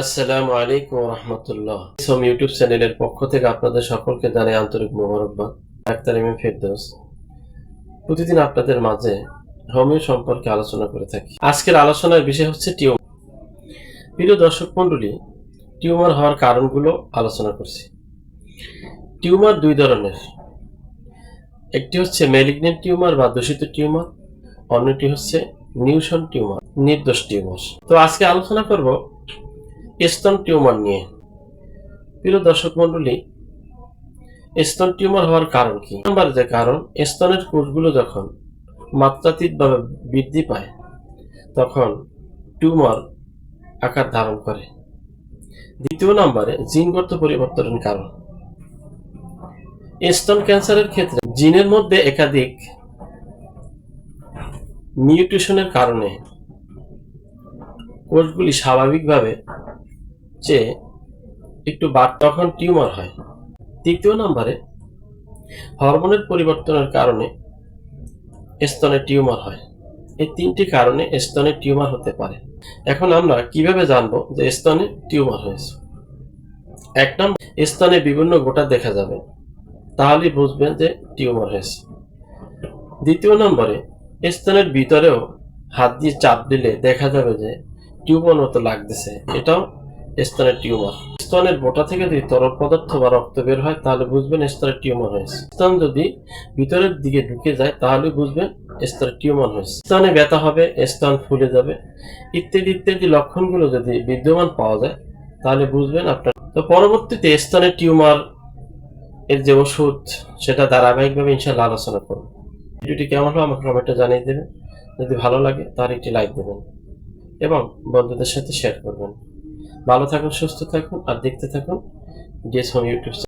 আসসালামু আলাইকুম রহমতুল্লাহ সোম ইউটিউব চ্যানেলের পক্ষ থেকে আপনাদের সকলকে জানাই আন্তরিক মোবারকবাদ। Doctor M Ferdous. প্রতিদিন আপনাদের মাঝে হোমিও সম্পর্কে আলোচনা করে থাকি। আজকের আলোচনার বিষয় হচ্ছে টিউমার। প্রিয় দর্শক মণ্ডলী, টিউমার হওয়ার কারণগুলো আলোচনা করছি। টিউমার দুই ধরনের। একটি হচ্ছে ম্যালিগনেন্ট টিউমার বা দূষিত টিউমার, অন্যটি হচ্ছে নিউশন টিউমার, নির্দোষ টিউমার। তো আজকে আলোচনা করব স্তন টিউমার নিয়ে। প্রিয় দর্শক মণ্ডলী, স্তন টিউমার হওয়ার কারণ কি? নাম্বার যে কারণ, স্তনের কোষগুলো যখন মাত্রাতীতভাবে বৃদ্ধি পায়, তখন টিউমার আকার ধারণ করে। দ্বিতীয় নম্বরে জিনগত পরিবর্তনের কারণ। স্তন ক্যান্সারের ক্ষেত্রে জিনের মধ্যে একাধিক মিউটেশনের কারণে কোষগুলি স্বাভাবিকভাবে চেয়ে একটু বাড় তখন টিউমার হয়। তৃতীয় নম্বরে, হরমোনের পরিবর্তনের কারণে স্তনে টিউমার হয়। এই তিনটি কারণে স্তনে টিউমার হতে পারে। এখন আমরা কীভাবে জানব যে স্তনে টিউমার হয়েছে? এক নম্বর, স্তনে বিভিন্ন গোটা দেখা যাবে। তাহলেই বুঝবেন যে টিউমার হয়েছে। দ্বিতীয় নম্বরে, স্তনের ভিতরেও হাত দিয়ে চাপ দিলে দেখা যাবে যে টিউমার মতো লাগতেছে। এটাও স্তনের টিউমার। স্তনের বোটা থেকে যদি তরল পদার্থ বা রক্ত বের হয়, তাহলে বুঝবেন স্তনের টিউমার হয়েছে। স্তন যদি ভিতরের দিকে ঢুকে যায়, তাহলে বুঝবেন স্তনের টিউমার হয়েছে। স্তনে ব্যথা হবে, স্তন ফুলে যাবে, ইত্যাদি ইত্যাদি লক্ষণগুলো যদি বিদ্যমান পাওয়া যায়, তাহলে বুঝবেন আপনার তো পরবর্তীতে স্তনের টিউমার এর যে ওষুধ, সেটা ধারাবাহিকভাবে ইনশাল্লাহ আলোচনা করব। ভিডিওটি কেমন হলো আমাকে কমেন্টে জানিয়ে দেবেন। যদি ভালো লাগে, তার একটি লাইক দেবেন এবং বন্ধুদের সাথে শেয়ার করবেন। ভালো থাকুন সুস্থ থাকুন আর দেখতে থাকুন ডিএস হোম ইউটিউব